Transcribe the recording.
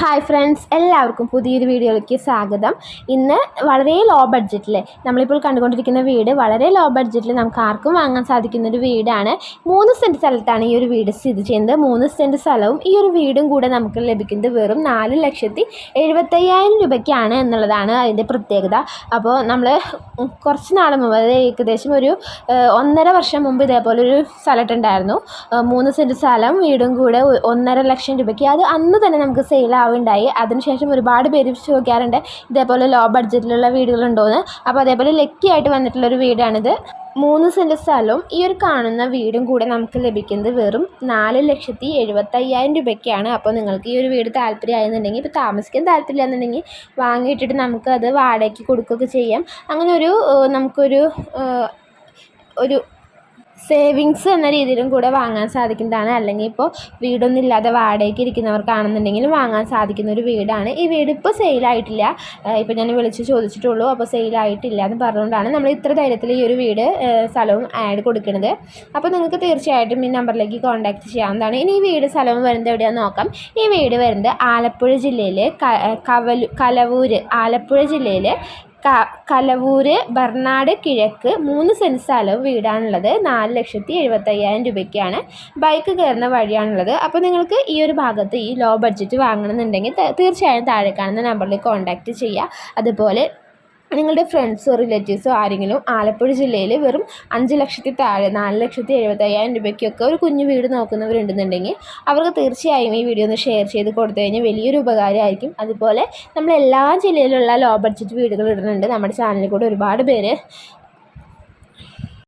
Hi friends എല്ലാവർക്കും പുതിയൊരു വീഡിയോയിലേക്ക് സ്വാഗതം. ഇന്ന് വളരെ ലോ ബഡ്ജറ്റിൽ നമ്മളിപ്പോൾ കണ്ടുകൊണ്ടിരിക്കുന്ന വീട് വളരെ ലോ ബഡ്ജറ്റിൽ നമുക്ക് ആർക്കും വാങ്ങാൻ സാധിക്കുന്ന ഒരു വീടാണ്. മൂന്ന് സെന്റ് സ്ഥലത്താണ് ഈ ഒരു വീട് സ്ഥിതി ചെയ്യുന്നത്. മൂന്ന് സെന്റ് സ്ഥലവും ഈ ഒരു വീടും കൂടെ നമുക്ക് ലഭിക്കുന്നത് വെറും നാല് ലക്ഷത്തി എഴുപത്തയ്യായിരം രൂപയ്ക്കാണ് എന്നുള്ളതാണ് അതിന്റെ പ്രത്യേകത. അപ്പോൾ നമ്മൾ കുറച്ച് നാൾ മുമ്പ് അതായത് ഏകദേശം ഒരു ഒന്നര വർഷം മുമ്പ് ഇതേപോലെ ഒരു സ്ഥലത്തുണ്ടായിരുന്നു. മൂന്ന് സെന്റ് സ്ഥലം വീടും കൂടെ ഒന്നര ലക്ഷം രൂപയ്ക്ക്. അത് അന്ന് തന്നെ നമുക്ക് സെയിലാവുണ്ടായി അതിനുശേഷം ഒരുപാട് പേര് ചോദിക്കാറുണ്ട് ഇതേപോലെ ലോ ബഡ്ജറ്റിലുള്ള വീടുകളുണ്ടോയെന്ന് അപ്പോൾ അതേപോലെ ലക്കി ആയിട്ട് വന്നിട്ടുള്ളൊരു വീടാണിത്. മൂന്ന് സെന്റ് സ്ഥലവും ഈ ഒരു കാണുന്ന വീടും കൂടെ നമുക്ക് ലഭിക്കുന്നത് വെറും നാല് ലക്ഷത്തി എഴുപത്തയ്യായിരം രൂപയ്ക്കാണ്. അപ്പോൾ നിങ്ങൾക്ക് ഈ ഒരു വീട് താല്പര്യമായെന്നുണ്ടെങ്കിൽ ഇപ്പോൾ താമസിക്കാൻ താല്പര്യമില്ലാന്നുണ്ടെങ്കിൽ വാങ്ങിയിട്ടിട്ട് നമുക്ക് അത് വാടകയ്ക്ക് കൊടുക്കുകയൊക്കെ ചെയ്യാം. അങ്ങനെ ഒരു നമുക്കൊരു ഒരു സേവിങ്സ് എന്ന രീതിയിലും കൂടെ വാങ്ങാൻ സാധിക്കുന്നതാണ്. അല്ലെങ്കിൽ ഇപ്പോൾ വീടൊന്നും ഇല്ലാതെ വാടകയ്ക്ക് ഇരിക്കുന്നവർക്കാണെന്നുണ്ടെങ്കിൽ വാങ്ങാൻ സാധിക്കുന്ന ഒരു വീടാണ്. ഈ വീട് ഇപ്പോൾ സെയിലായിട്ടില്ല. ഇപ്പോൾ ഞാൻ വിളിച്ച് ചോദിച്ചിട്ടുള്ളൂ. അപ്പോൾ സെയിലായിട്ടില്ല എന്ന് പറഞ്ഞുകൊണ്ടാണ് നമ്മൾ ഇത്ര ധൈര്യത്തിൽ ഈ ഒരു വീട് സ്ഥലവും ആഡ് കൊടുക്കുന്നത്. അപ്പോൾ നിങ്ങൾക്ക് തീർച്ചയായിട്ടും ഈ നമ്പറിലേക്ക് കോൺടാക്റ്റ് ചെയ്യാവുന്നതാണ്. ഇനി ഈ വീട് സ്ഥലവും വരുന്നത് എവിടെയാണെന്ന് നോക്കാം. ഈ വീട് വരുന്നത് ആലപ്പുഴ ജില്ലയിലെ കവലു കലവൂര് ആലപ്പുഴ ജില്ലയിൽ ക കലവൂര് ബർണാട് കിഴക്ക് മൂന്ന് സെന്റ് സ്ഥലവും വീടാണുള്ളത്. നാല് ലക്ഷത്തി എഴുപത്തയ്യായിരം രൂപയ്ക്കാണ്. ബൈക്ക് കയറുന്ന വഴിയാണുള്ളത്. അപ്പോൾ നിങ്ങൾക്ക് ഈ ഒരു ഭാഗത്ത് ഈ ലോ ബഡ്ജറ്റ് വാങ്ങണമെന്നുണ്ടെങ്കിൽ തീർച്ചയായും താഴെ കാണുന്ന നമ്പറിൽ കോൺടാക്റ്റ് ചെയ്യുക അതുപോലെ നിങ്ങളുടെ ഫ്രണ്ട്സോ റിലേറ്റീവ്സോ ആരെങ്കിലും ആലപ്പുഴ ജില്ലയിൽ വെറും അഞ്ച് ലക്ഷത്തി താഴെ നാല് ലക്ഷത്തി എഴുപത്തയ്യായിരം രൂപയ്ക്കൊക്കെ ഒരു കുഞ്ഞു വീട് നോക്കുന്നവരുണ്ടെന്നുണ്ടെങ്കിൽ അവർക്ക് തീർച്ചയായും ഈ വീഡിയോ ഒന്ന് ഷെയർ ചെയ്ത് കൊടുത്തു കഴിഞ്ഞാൽ വലിയൊരു ഉപകാരമായിരിക്കും. അതുപോലെ നമ്മൾ എല്ലാ ജില്ലയിലുള്ള ലോ ബഡ്ജറ്റ് വീടുകൾ ഇടുന്നുണ്ട്. നമ്മുടെ ചാനലിൽ കൂടെ ഒരുപാട് പേര്